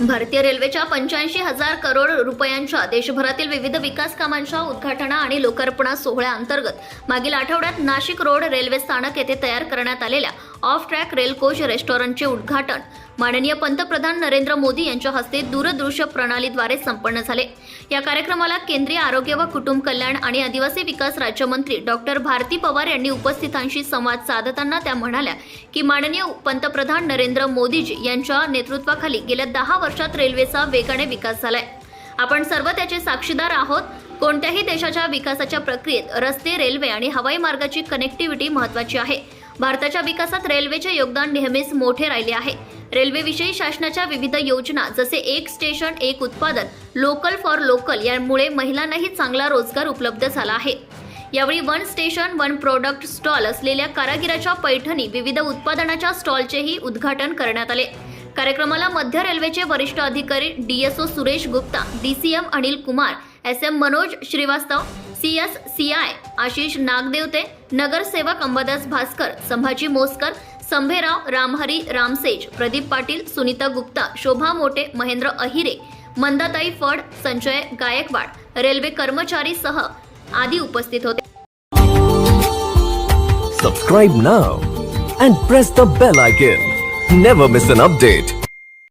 भारतीय रेल्वेच्या पंच्याऐंशी हजार करोड रुपयांच्या देशभरातील विविध विकास कामांच्या उद्घाटना आणि लोकार्पणा सोहळ्याअंतर्गत मागील आठवड्यात नाशिक रोड रेल्वे स्थानक येथे तयार करण्यात आलेल्या ऑफ ट्रॅक रेल कोच रेस्टॉरंटचे उद्घाटन माननीय पंतप्रधान नरेंद्र मोदी यांच्या हस्ते दूरदृश्य प्रणालीद्वारे संपन्न झाले. या कार्यक्रमाला केंद्रीय आरोग्य व कुटुंब कल्याण आणि आदिवासी विकास राज्यमंत्री डॉक्टर भारती पवार यांनी उपस्थितांशी संवाद साधताना त्या म्हणाल्या की माननीय पंतप्रधान नरेंद्र मोदीजी यांच्या नेतृत्वाखाली गेल्या दहा वर्षात रेल्वेचा वेगाने विकास झालाय. आपण सर्व त्याचे साक्षीदार आहोत. कोणत्याही देशाच्या विकासाच्या प्रक्रियेत रस्ते रेल्वे आणि हवाई मार्गाची कनेक्टिव्हिटी महत्वाची आहे. भारताच्या विकासात रेल्वेचे योगदान नेहमीच मोठे राहिले आहे. रेल्वेविषयी शासनाच्या विविध योजना जसे एक स्टेशन एक उत्पादन लोकल फॉर लोकल यामुळे महिलांनाही चांगला रोजगार उपलब्ध झाला आहे. यावेळी one station one product stall असलेल्या कारागिराच्या पैठणी विविध उत्पादनाच्या स्टॉलचेही उद्घाटन करण्यात आले. कार्यक्रमाला मध्य रेल्वेचे वरिष्ठ अधिकारी DSO Suresh Gupta DCM Anil Kumar S M Manoj Shrivastava C S C I Ashish Nagdevte नगरसेवक अंबादास भास्कर संभाजी मोसकर संभेराव रामहरी रामसेज प्रदीप पाटील सुनीता गुप्ता शोभा मोटे महेंद्र अहिरे मंदाताई फड संजय गायकवाड रेल्वे कर्मचारी सह आदी उपस्थित होते. Subscribe now and press the bell icon never miss an update